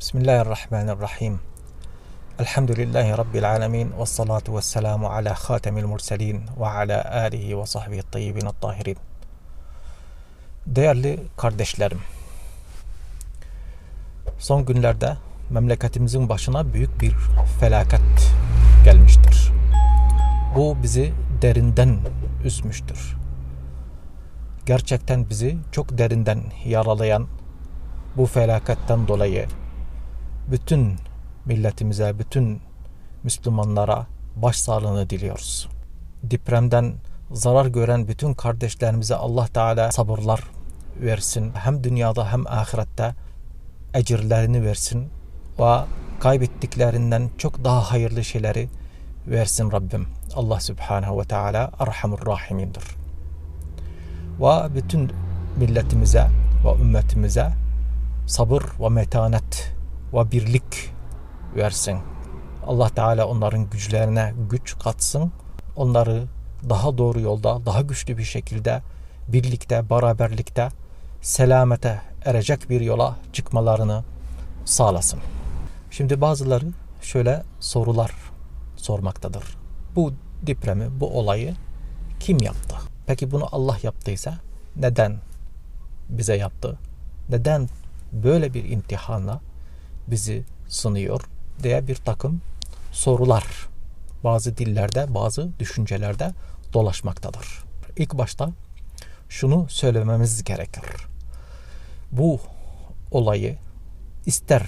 Bismillahirrahmanirrahim. Elhamdülillahi Rabbil alemin. Ve salatu ve selamu ala khatemil murselin ve ala alihi ve sahbihi tayyibin tahirin. Değerli kardeşlerim, son günlerde memleketimizin başına büyük bir felaket gelmiştir. Bu bizi derinden üzmüştür. Gerçekten bizi çok derinden yaralayan bu felaketten dolayı bütün milletimize, bütün Müslümanlara başsağlığını diliyoruz. Depremden zarar gören bütün kardeşlerimize Allah Teala sabırlar versin. Hem dünyada hem ahirette ecirlerini versin ve kaybettiklerinden çok daha hayırlı şeyleri versin Rabbim. Allah Subhanahu ve Teala Erhamur Rahimindir. Ve bütün milletimize ve ümmetimize sabır ve metanet ve birlik versin. Allah Teala onların güçlerine güç katsın. Onları daha doğru yolda, daha güçlü bir şekilde birlikte, beraberlikte selamete erecek bir yola çıkmalarını sağlasın. Şimdi bazıları şöyle sorular sormaktadır. Bu depremi, bu olayı kim yaptı? Peki bunu Allah yaptıysa neden bize yaptı? Neden böyle bir imtihanla bizi sınıyor diye bir takım sorular bazı dillerde, bazı düşüncelerde dolaşmaktadır. İlk başta şunu söylememiz gerekir. Bu olayı ister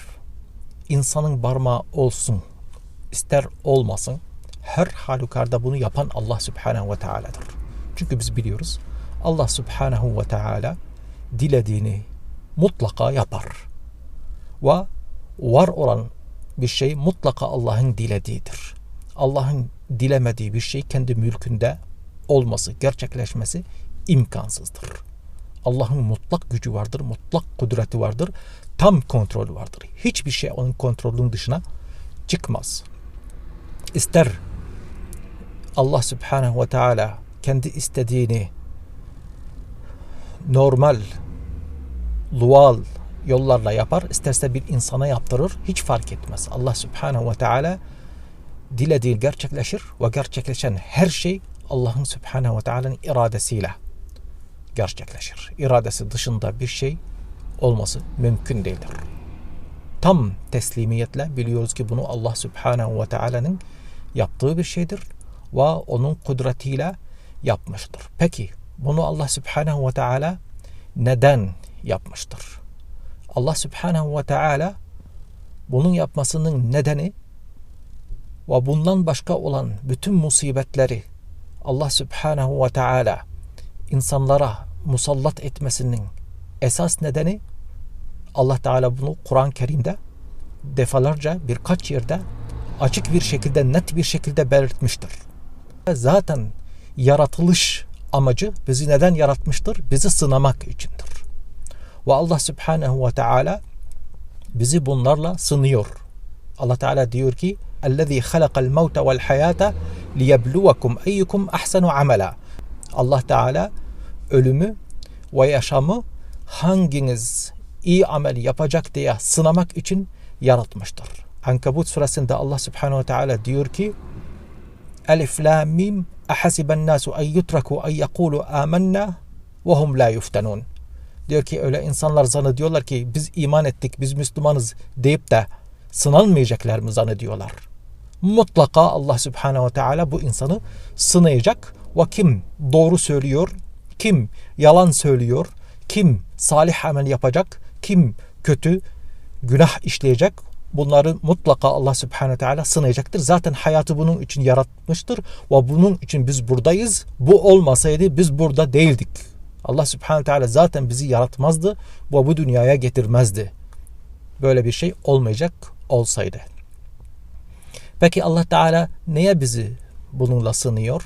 insanın parmağı olsun, ister olmasın, her halükarda bunu yapan Allah Subhanahu ve Teala'dır. Çünkü biz biliyoruz Allah Subhanahu ve Teala dilediğini mutlaka yapar. Ve var olan bir şey mutlaka Allah'ın dilediğidir. Allah'ın dilemediği bir şey kendi mülkünde olması, gerçekleşmesi imkansızdır. Allah'ın mutlak gücü vardır, mutlak kudreti vardır, tam kontrolü vardır. Hiçbir şey onun kontrolünün dışına çıkmaz. İster Allah Subhanahu ve Teala kendi istediğini normal, lual yollarla yapar, isterse bir insana yaptırır, hiç fark etmez. Allah Subhanahu ve Teala dilediği gerçekleşir ve gerçekleşen her şey Allah'ın Subhanahu ve Teala'nın iradesiyle gerçekleşir. İradesi dışında bir şey olması mümkün değildir. Tam teslimiyetle biliyoruz ki bunu Allah Subhanahu ve Teala'nın yaptığı bir şeydir ve onun kudretiyle yapmıştır. Peki bunu Allah Subhanahu ve Teala neden yapmıştır? Allah Subhanahu ve Teala bunun yapmasının nedeni ve bundan başka olan bütün musibetleri Allah Subhanahu ve Teala insanlara musallat etmesinin esas nedeni Allah Teala bunu Kur'an-ı Kerim'de defalarca birkaç yerde açık bir şekilde net bir şekilde belirtmiştir. Zaten yaratılış amacı bizi neden yaratmıştır? Bizi sınamak içindir. Ve Allah Subhanahu ve Teala bizi bunlarla sınıyor. Allah Teala diyor ki: "Ellezî halakal mevte vel hayata liyebluvekum eyyukum ahsenu amela." Allah Teala ölümü ve yaşamı hanginiz iyi amel yapacak diye sınamak için yaratmıştır. Ankabut suresinde Allah Subhanahu ve Teala diyor ki: Elif la mim ahasiben nasu en yutraku en yekulu amennâ ve hum la yuftanun. Diyor ki öyle insanlar zannediyorlar ki biz iman ettik, biz Müslümanız deyip de sınanmayacaklar mı zannediyorlar. Mutlaka Allah Subhanahu ve Teala bu insanı sınayacak ve kim doğru söylüyor, kim yalan söylüyor, kim salih amel yapacak, kim kötü günah işleyecek bunları mutlaka Allah Subhanahu Teala sınayacaktır. Zaten hayatı bunun için yaratmıştır ve bunun için biz buradayız. Bu olmasaydı biz burada değildik. Allah Subhanahu Teala zaten bizi yaratmazdı ve bu dünyaya getirmezdi. Böyle bir şey olmayacak olsaydı. Peki Allah Teala neye bizi bununla sınıyor?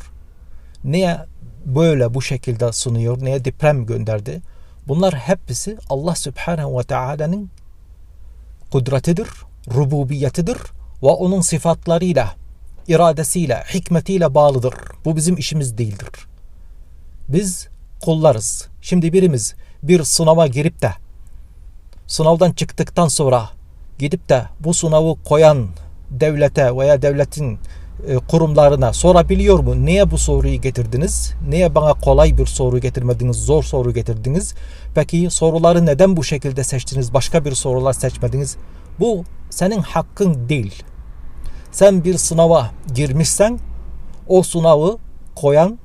Neye böyle bu şekilde sunuyor? Neye deprem gönderdi? Bunlar hepsi Allah Subhanahu ve Teala'nın kudretidir, rububiyetidir ve onun sıfatlarıyla, iradesiyle, hikmetiyle bağlıdır. Bu bizim işimiz değildir. Biz kullarız. Şimdi birimiz bir sınava girip de sınavdan çıktıktan sonra gidip de bu sınavı koyan devlete veya devletin e, kurumlarına sorabiliyor mu? Niye bu soruyu getirdiniz? Niye bana kolay bir soru getirmediniz, zor soru getirdiniz? Peki soruları neden bu şekilde seçtiniz? Başka bir sorular seçmediniz? Bu senin hakkın değil. Sen bir sınava girmişsen o sınavı koyan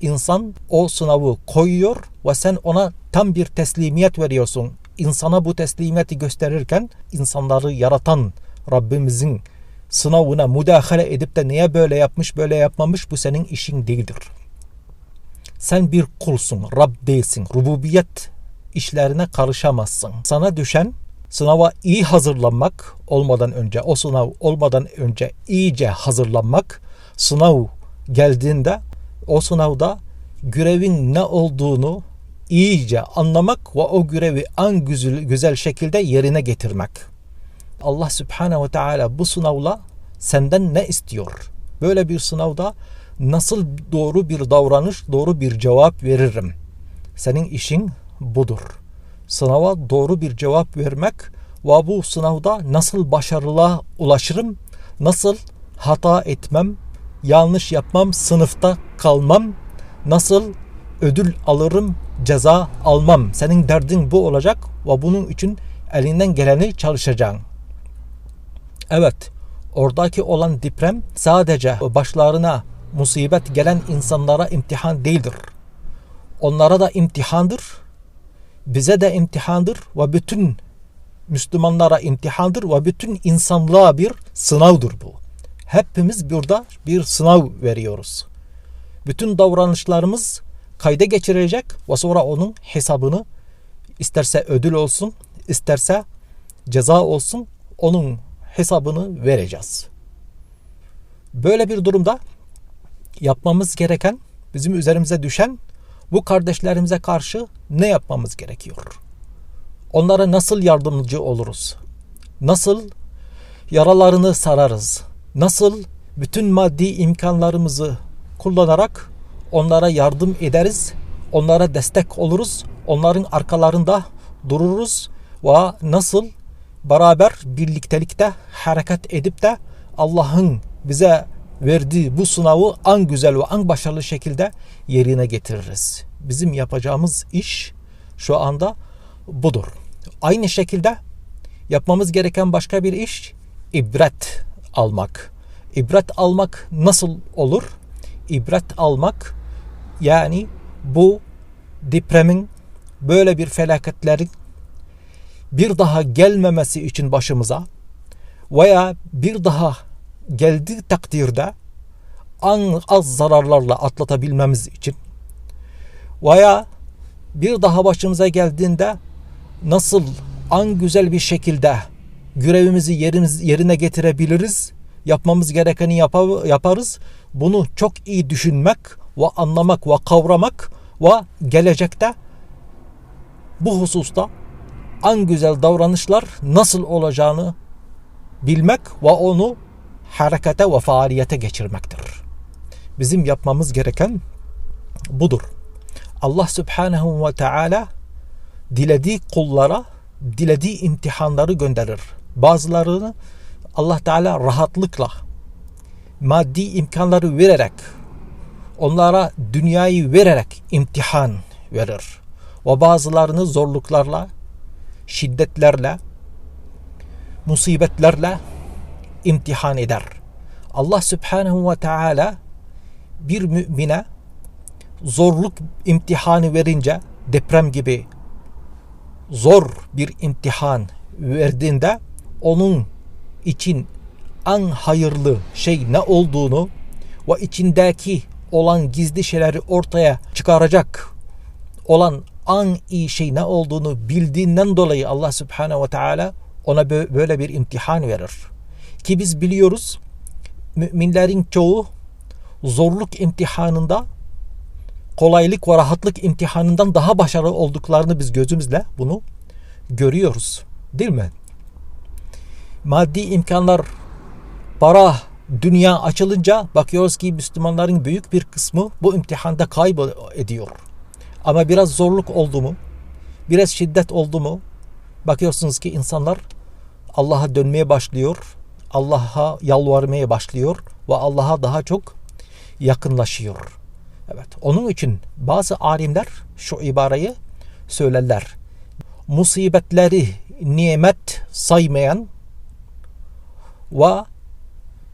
insan o sınavı koyuyor ve sen ona tam bir teslimiyet veriyorsun. İnsana bu teslimiyeti gösterirken insanları yaratan Rabbimizin sınavına müdahale edip de niye böyle yapmış böyle yapmamış bu senin işin değildir. Sen bir kulsun, Rab değilsin. Rububiyet işlerine karışamazsın. Sana düşen sınava iyi hazırlanmak olmadan önce, o sınav olmadan önce iyice hazırlanmak, sınav geldiğinde o sınavda görevin ne olduğunu iyice anlamak ve o görevi en güzel, güzel şekilde yerine getirmek. Allah Subhanahu ve Teala bu sınavla senden ne istiyor? Böyle bir sınavda nasıl doğru bir davranış, doğru bir cevap veririm? Senin işin budur. Sınava doğru bir cevap vermek ve bu sınavda nasıl başarılığa ulaşırım? Nasıl hata etmem, yanlış yapmam, sınıfta kalmam, nasıl ödül alırım, ceza almam. Senin derdin bu olacak ve bunun için elinden geleni çalışacaksın. Evet, oradaki olan deprem sadece başlarına musibet gelen insanlara imtihan değildir. Onlara da imtihandır. Bize de imtihandır ve bütün Müslümanlara imtihandır ve bütün insanlığa bir sınavdır bu. Hepimiz burada bir sınav veriyoruz. Bütün davranışlarımız kayda geçirecek ve sonra onun hesabını isterse ödül olsun, isterse ceza olsun onun hesabını vereceğiz. Böyle bir durumda yapmamız gereken, bizim üzerimize düşen bu kardeşlerimize karşı ne yapmamız gerekiyor? Onlara nasıl yardımcı oluruz? Nasıl yaralarını sararız? Nasıl bütün maddi imkanlarımızı kullanarak onlara yardım ederiz, onlara destek oluruz, onların arkalarında dururuz ve nasıl beraber birliktelikte hareket edip de Allah'ın bize verdiği bu sınavı en güzel ve en başarılı şekilde yerine getiririz. Bizim yapacağımız iş şu anda budur. Aynı şekilde yapmamız gereken başka bir iş ibret almak. İbret almak nasıl olur? İbret almak yani bu depremin böyle bir felaketlerin bir daha gelmemesi için başımıza veya bir daha geldiği takdirde en az zararlarla atlatabilmemiz için veya bir daha başımıza geldiğinde nasıl en güzel bir şekilde görevimizi yerimiz, yerine getirebiliriz, yapmamız gerekeni yapar, yaparız. Bunu çok iyi düşünmek ve anlamak ve kavramak ve gelecekte bu hususta en güzel davranışlar nasıl olacağını bilmek ve onu harekete ve faaliyete geçirmektir. Bizim yapmamız gereken budur. Allah Subhanahu ve Teala dilediği kullara dilediği imtihanları gönderir. Bazılarını Allah Teala rahatlıkla maddi imkanları vererek onlara dünyayı vererek imtihan verir. Ve bazılarını zorluklarla, şiddetlerle, musibetlerle imtihan eder. Allah Subhanahu ve Teala bir mümine zorluk imtihanı verince deprem gibi zor bir imtihan verdiğinde onun için en hayırlı şey ne olduğunu ve içindeki olan gizli şeyleri ortaya çıkaracak olan en iyi şey ne olduğunu bildiğinden dolayı Allah Subhanahu ve Teala ona böyle bir imtihan verir. Ki biz biliyoruz müminlerin çoğu zorluk imtihanında kolaylık ve rahatlık imtihanından daha başarılı olduklarını biz gözümüzle bunu görüyoruz. Değil mi? Maddi imkanlar, para, dünya açılınca bakıyoruz ki Müslümanların büyük bir kısmı bu imtihanda kaybediyor. Ama biraz zorluk oldu mu, biraz şiddet oldu mu bakıyorsunuz ki insanlar Allah'a dönmeye başlıyor. Allah'a yalvarmaya başlıyor ve Allah'a daha çok yakınlaşıyor. Evet. Onun için bazı alimler şu ibareyi söylerler. Musibetleri nimet saymayan ve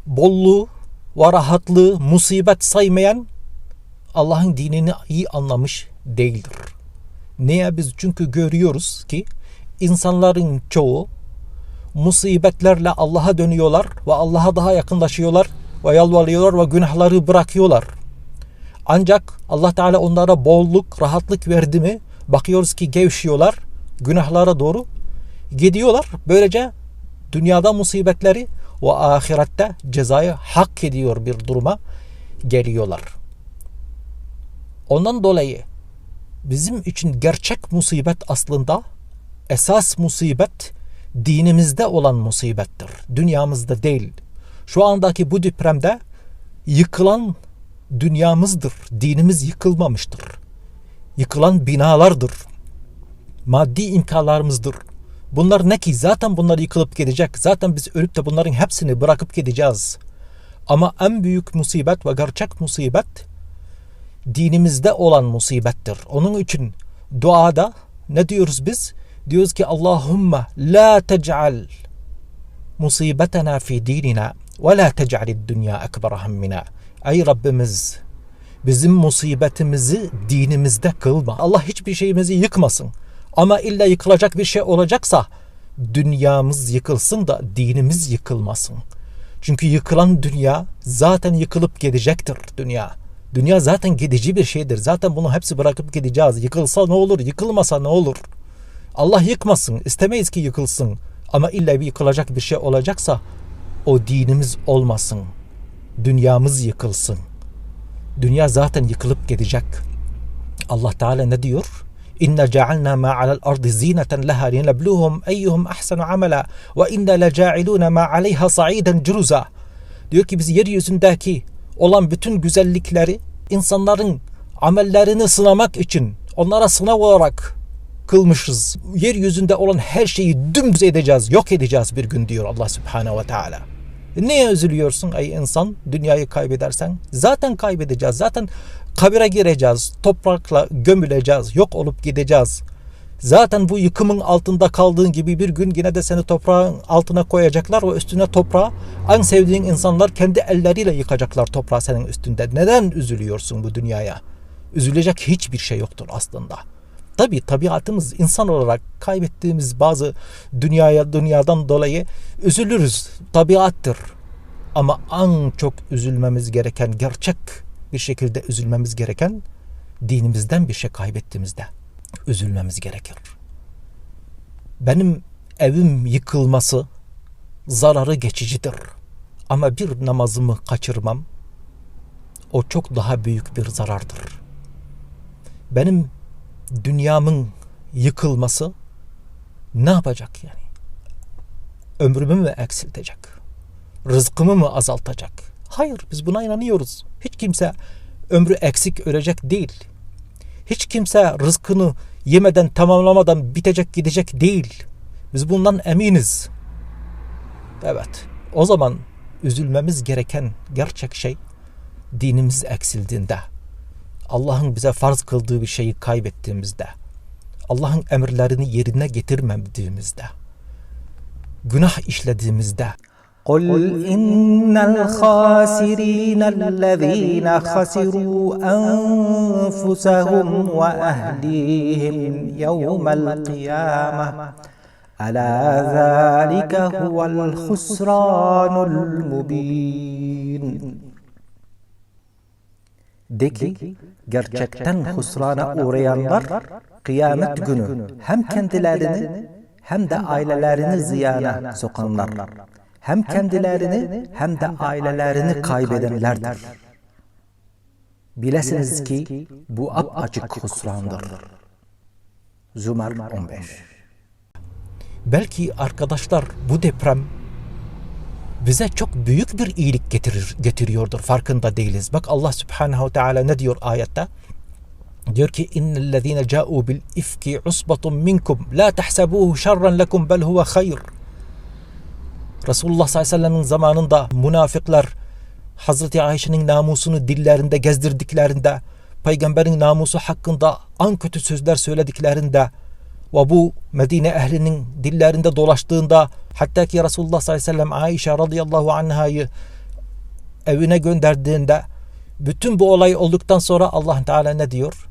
bolluğu ve rahatlığı musibet saymayan Allah'ın dinini iyi anlamış değildir. Niye biz çünkü görüyoruz ki insanların çoğu musibetlerle Allah'a dönüyorlar ve Allah'a daha yakınlaşıyorlar ve yalvarıyorlar ve günahları bırakıyorlar. Ancak Allah Teala onlara bolluk, rahatlık verdi mi bakıyoruz ki gevşiyorlar, günahlara doğru gidiyorlar. Böylece dünyada musibetleri ve ahirette cezayı hak ediyor bir duruma geliyorlar. Ondan dolayı bizim için gerçek musibet aslında esas musibet dinimizde olan musibettir. Dünyamızda değil. Şu andaki bu depremde yıkılan dünyamızdır. Dinimiz yıkılmamıştır. Yıkılan binalardır. Maddi imkanlarımızdır. Bunlar ne ki? Zaten bunlar yıkılıp gidecek. Zaten biz ölüp de bunların hepsini bırakıp gideceğiz. Ama en büyük musibet ve gerçek musibet dinimizde olan musibettir. Onun için duada ne diyoruz biz? Diyoruz ki Allahümme la tec'al musibetena fi dinina ve la tec'alid dünya ekber hammina. Ey Rabbimiz bizim musibetimizi dinimizde kılma. Allah hiçbir şeyimizi yıkmasın. Ama illa yıkılacak bir şey olacaksa dünyamız yıkılsın da dinimiz yıkılmasın. Çünkü yıkılan dünya zaten yıkılıp gidecektir dünya. Dünya zaten gidici bir şeydir. Zaten bunu hepsi bırakıp gideceğiz. Yıkılsa ne olur, yıkılmasa ne olur? Allah yıkmasın. İstemeyiz ki yıkılsın. Ama illa bir yıkılacak bir şey olacaksa o dinimiz olmasın. Dünyamız yıkılsın. Dünya zaten yıkılıp gidecek. Allah Teala ne diyor? İnne cealna ma alel ardı zineten leha linebluhum eyyuhum ahsenu amela ve inne leca'iluna ma aleyha sa'iden curuza. Diyor ki biz yeryüzündeki olan bütün güzellikleri insanların amellerini sınamak için onlara sınav olarak kılmışız. Yeryüzünde olan her şeyi dümdüz edeceğiz, yok edeceğiz bir gün diyor Allah Subhanahu ve Teala. Neye üzülüyorsun ey insan dünyayı kaybedersen? Zaten kaybedeceğiz. Zaten kabire gireceğiz. Toprakla gömüleceğiz. Yok olup gideceğiz. Zaten bu yıkımın altında kaldığın gibi bir gün yine de seni toprağın altına koyacaklar ve üstüne toprağı en sevdiğin insanlar kendi elleriyle yıkacaklar toprağı senin üstünde. Neden üzülüyorsun bu dünyaya? Üzülecek hiçbir şey yoktur aslında. Tabi tabiatımız insan olarak kaybettiğimiz bazı dünyaya dünyadan dolayı üzülürüz. Tabiattır. Ama en çok üzülmemiz gereken gerçek bir şekilde üzülmemiz gereken dinimizden bir şey kaybettiğimizde üzülmemiz gerekir. Benim evim yıkılması zararı geçicidir. Ama bir namazımı kaçırmam o çok daha büyük bir zarardır. Benim dünyamın yıkılması ne yapacak yani? Ömrümü mü eksiltecek? Rızkımı mı azaltacak? Hayır biz buna inanıyoruz. Hiç kimse ömrü eksik ölecek değil. Hiç kimse rızkını yemeden tamamlamadan bitecek gidecek değil. Biz bundan eminiz. Evet. O zaman üzülmemiz gereken gerçek şey dinimiz eksildiğinde Allah'ın bize farz kıldığı bir şeyi kaybettiğimizde, Allah'ın emirlerini yerine getirmediğimizde, günah işlediğimizde, قل إن الخاسرين الذين خسروا أنفسهم وأهليهم يوم القيامة ألا ذلك هو الخسران المبين دكي جرشكتن خسران uğrayanlar هم كانت hem هم دا de ailelerini زيانة sokanlar. Hem kendilerini hem de ailelerini kaybedenlerdir. Bilesiniz ki bu açık husrandır. Zümer 15 Belki arkadaşlar bu deprem bize çok büyük bir iyilik getirir, getiriyordur. Farkında değiliz. Bak Allah Subhanahu Teala ne diyor ayette? Diyor ki innellezine ca'u bil ifki usbatun minkum la tahsabuhu şerran lekum bel huve hayr. Resulullah sallallahu aleyhi ve sellem'in zamanında münafıklar Hazreti Ayşe'nin namusunu dillerinde gezdirdiklerinde, peygamberin namusu hakkında an kötü sözler söylediklerinde ve bu Medine ehlinin dillerinde dolaştığında hatta ki Resulullah sallallahu aleyhi ve sellem Ayşe radıyallahu anhayı evine gönderdiğinde bütün bu olay olduktan sonra Allah Teala ne diyor?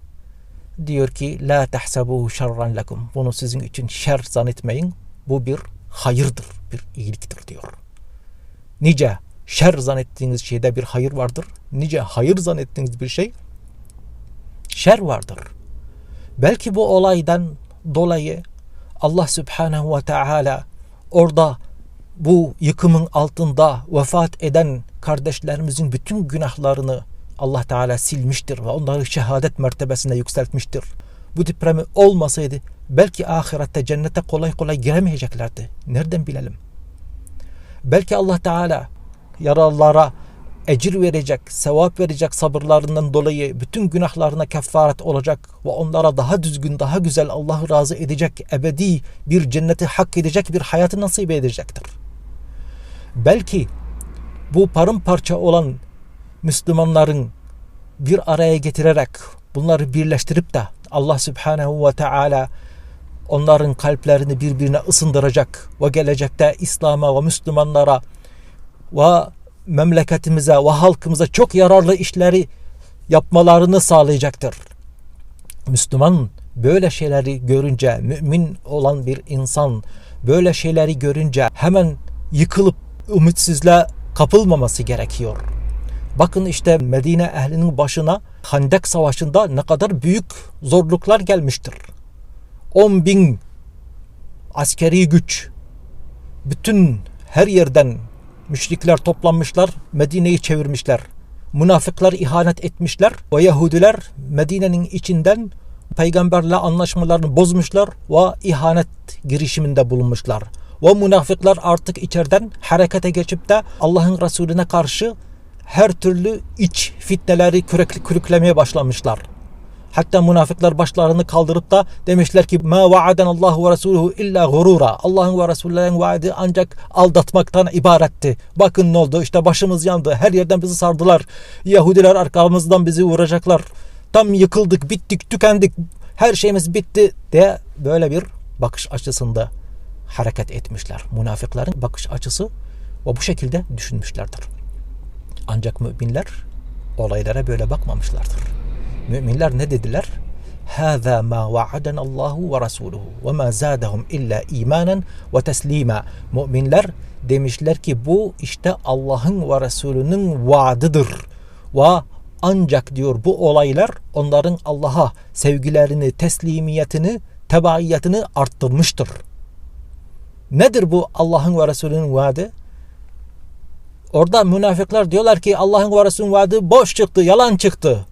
Diyor ki la tahsabuhu şerran lekum. Bunu sizin için şer zannetmeyin. Bu bir hayırdır, bir iyiliktir diyor. Nice şer zannettiğiniz şeyde bir hayır vardır. Nice hayır zannettiğiniz bir şey şer vardır. Belki bu olaydan dolayı Allah Subhanahu ve Teala orada bu yıkımın altında vefat eden kardeşlerimizin bütün günahlarını Allah Teala silmiştir ve onları şehadet mertebesine yükseltmiştir. Bu depremi olmasaydı belki ahirette cennete kolay kolay giremeyeceklerdi. Nereden bilelim? Belki Allah Teala yaralılara ecir verecek, sevap verecek sabırlarından dolayı bütün günahlarına kefaret olacak ve onlara daha düzgün, daha güzel Allah'ı razı edecek, ebedi bir cenneti hak edecek bir hayatı nasip edecektir. Belki bu paramparça olan Müslümanların bir araya getirerek bunları birleştirip de Allah Subhanahu ve Teala onların kalplerini birbirine ısındıracak ve gelecekte İslam'a ve Müslümanlara ve memleketimize ve halkımıza çok yararlı işleri yapmalarını sağlayacaktır. Müslüman böyle şeyleri görünce, mümin olan bir insan böyle şeyleri görünce hemen yıkılıp ümitsizliğe kapılmaması gerekiyor. Bakın işte Medine ehlinin başına Handek Savaşı'nda ne kadar büyük zorluklar gelmiştir. 10 bin askeri güç bütün her yerden müşrikler toplanmışlar Medine'yi çevirmişler. Münafıklar ihanet etmişler. O Yahudiler Medine'nin içinden peygamberle anlaşmalarını bozmuşlar ve ihanet girişiminde bulunmuşlar. Ve münafıklar artık içeriden harekete geçip de Allah'ın Resulüne karşı her türlü iç fitneleri kürek, kürüklemeye başlamışlar. Hatta münafıklar başlarını kaldırıp da demişler ki ma vaaden Allahu ve Resuluhu illa gurura. Allah'ın ve Resulü'nün vaadi ancak aldatmaktan ibaretti. Bakın ne oldu? İşte başımız yandı. Her yerden bizi sardılar. Yahudiler arkamızdan bizi vuracaklar. Tam yıkıldık, bittik, tükendik. Her şeyimiz bitti diye böyle bir bakış açısında hareket etmişler. Münafıkların bakış açısı ve bu şekilde düşünmüşlerdir. Ancak müminler olaylara böyle bakmamışlardır. Müminler ne dediler? هذا ما وعدنا الله ورسوله وما زادهم إلا إيمانا وتسليما Müminler demişler ki bu işte Allah'ın ve Resulünün vaadidir. Ve ancak diyor bu olaylar onların Allah'a sevgilerini, teslimiyetini, tebaiyetini arttırmıştır. Nedir bu Allah'ın ve Resulünün vaadi? Orada münafıklar diyorlar ki Allah'ın ve Resulünün vaadi boş çıktı, yalan çıktı.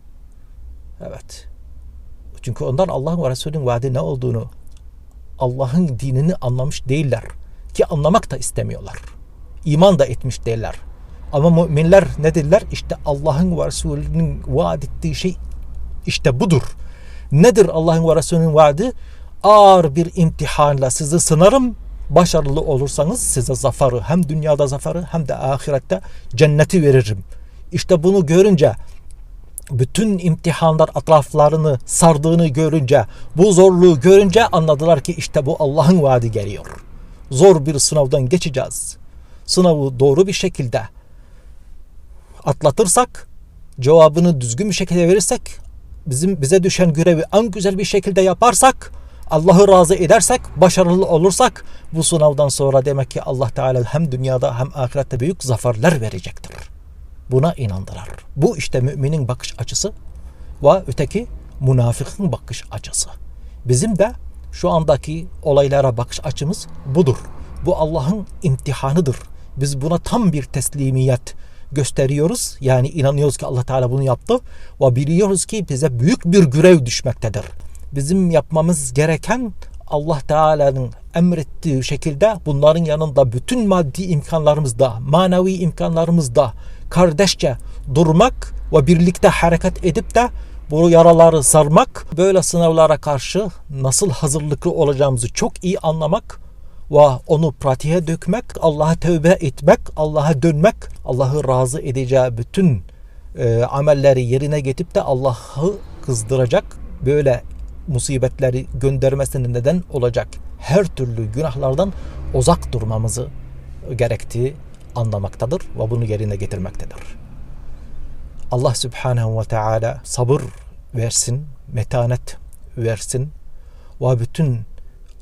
Evet. Çünkü onlar Allah'ın ve Resulünün vaadi ne olduğunu, Allah'ın dinini anlamış değiller. Ki anlamak da istemiyorlar. İman da etmiş değiller. Ama müminler ne dediler? İşte Allah'ın ve Resulünün vaat ettiği şey işte budur. Nedir Allah'ın ve Resulünün vaadi? Ağır bir imtihanla sizi sınarım. Başarılı olursanız size zafarı hem dünyada zafarı hem de ahirette cenneti veririm. İşte bunu görünce bütün imtihanlar atraflarını sardığını görünce, bu zorluğu görünce anladılar ki işte bu Allah'ın vaadi geliyor. Zor bir sınavdan geçeceğiz. Sınavı doğru bir şekilde atlatırsak, cevabını düzgün bir şekilde verirsek, bizim bize düşen görevi en güzel bir şekilde yaparsak, Allah'ı razı edersek, başarılı olursak bu sınavdan sonra demek ki Allah Teala hem dünyada hem ahirette büyük zaferler verecektir. Buna inandılar. Bu işte müminin bakış açısı ve öteki münafıkın bakış açısı. Bizim de şu andaki olaylara bakış açımız budur. Bu Allah'ın imtihanıdır. Biz buna tam bir teslimiyet gösteriyoruz. Yani inanıyoruz ki Allah Teala bunu yaptı ve biliyoruz ki bize büyük bir görev düşmektedir. Bizim yapmamız gereken Allah Teala'nın emrettiği şekilde bunların yanında bütün maddi imkanlarımızda, manevi imkanlarımızda kardeşçe durmak ve birlikte hareket edip de bu yaraları sarmak, böyle sınavlara karşı nasıl hazırlıklı olacağımızı çok iyi anlamak ve onu pratiğe dökmek, Allah'a tövbe etmek, Allah'a dönmek, Allah'ı razı edeceği bütün e, amelleri yerine getirip de Allah'ı kızdıracak böyle musibetleri göndermesine neden olacak. Her türlü günahlardan uzak durmamızı gerektiği anlamaktadır ve bunu yerine getirmektedir. Allah Subhanahu ve Teala sabır versin, metanet versin ve bütün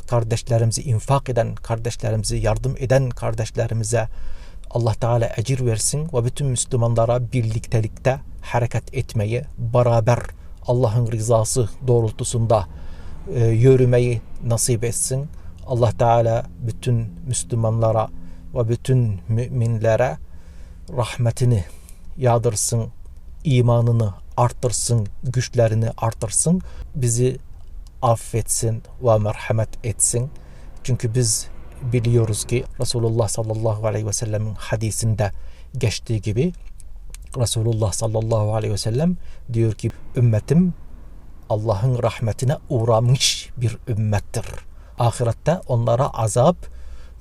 kardeşlerimizi infak eden, kardeşlerimizi yardım eden kardeşlerimize Allah Teala ecir versin ve bütün Müslümanlara birliktelikte hareket etmeyi, beraber Allah'ın rızası doğrultusunda e, yürümeyi nasip etsin. Allah Teala bütün Müslümanlara ve bütün müminlere rahmetini yağdırsın, imanını arttırsın, güçlerini arttırsın, bizi affetsin ve merhamet etsin. Çünkü biz biliyoruz ki Resulullah sallallahu aleyhi ve sellemin hadisinde geçtiği gibi Resulullah sallallahu aleyhi ve sellem diyor ki ümmetim Allah'ın rahmetine uğramış bir ümmettir. Ahirette onlara azap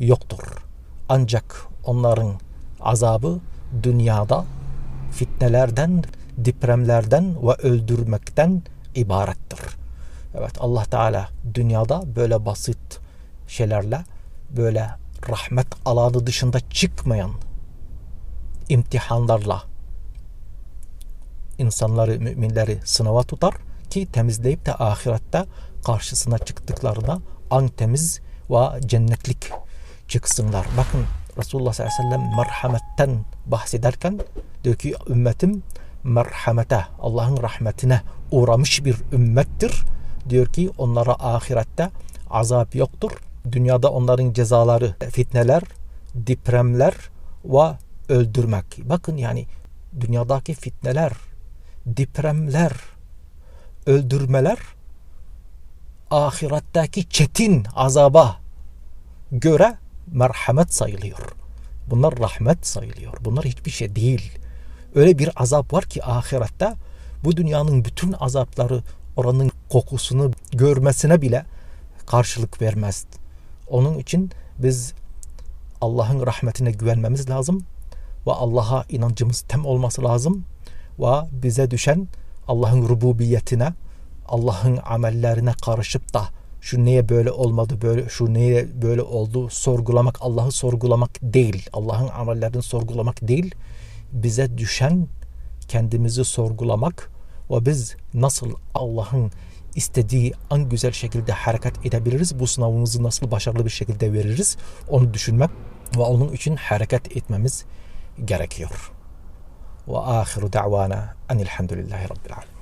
yoktur. Ancak onların azabı dünyada fitnelerden, depremlerden ve öldürmekten ibarettir. Evet Allah Teala dünyada böyle basit şeylerle böyle rahmet alanı dışında çıkmayan imtihanlarla insanları, müminleri sınava tutar ki temizleyip de ahirette karşısına çıktıklarında an temiz ve cennetlik çıksınlar. Bakın Resulullah sallallahu aleyhi ve sellem merhametten bahsederken diyor ki ümmetim merhamete, Allah'ın rahmetine uğramış bir ümmettir. Diyor ki onlara ahirette azap yoktur. Dünyada onların cezaları fitneler, depremler ve öldürmek. Bakın yani dünyadaki fitneler, depremler, öldürmeler ahiretteki çetin azaba göre merhamet sayılıyor. Bunlar rahmet sayılıyor. Bunlar hiçbir şey değil. Öyle bir azap var ki ahirette bu dünyanın bütün azapları oranın kokusunu görmesine bile karşılık vermez. Onun için biz Allah'ın rahmetine güvenmemiz lazım ve Allah'a inancımız tem olması lazım ve bize düşen Allah'ın rububiyetine, Allah'ın amellerine karışıp da şu niye böyle olmadı, böyle şu niye böyle oldu sorgulamak, Allah'ı sorgulamak değil, Allah'ın amellerini sorgulamak değil, bize düşen kendimizi sorgulamak ve biz nasıl Allah'ın istediği en güzel şekilde hareket edebiliriz, bu sınavımızı nasıl başarılı bir şekilde veririz, onu düşünmek ve onun için hareket etmemiz gerekiyor. Ve ahiru da'vana enilhamdülillahi rabbil alemin.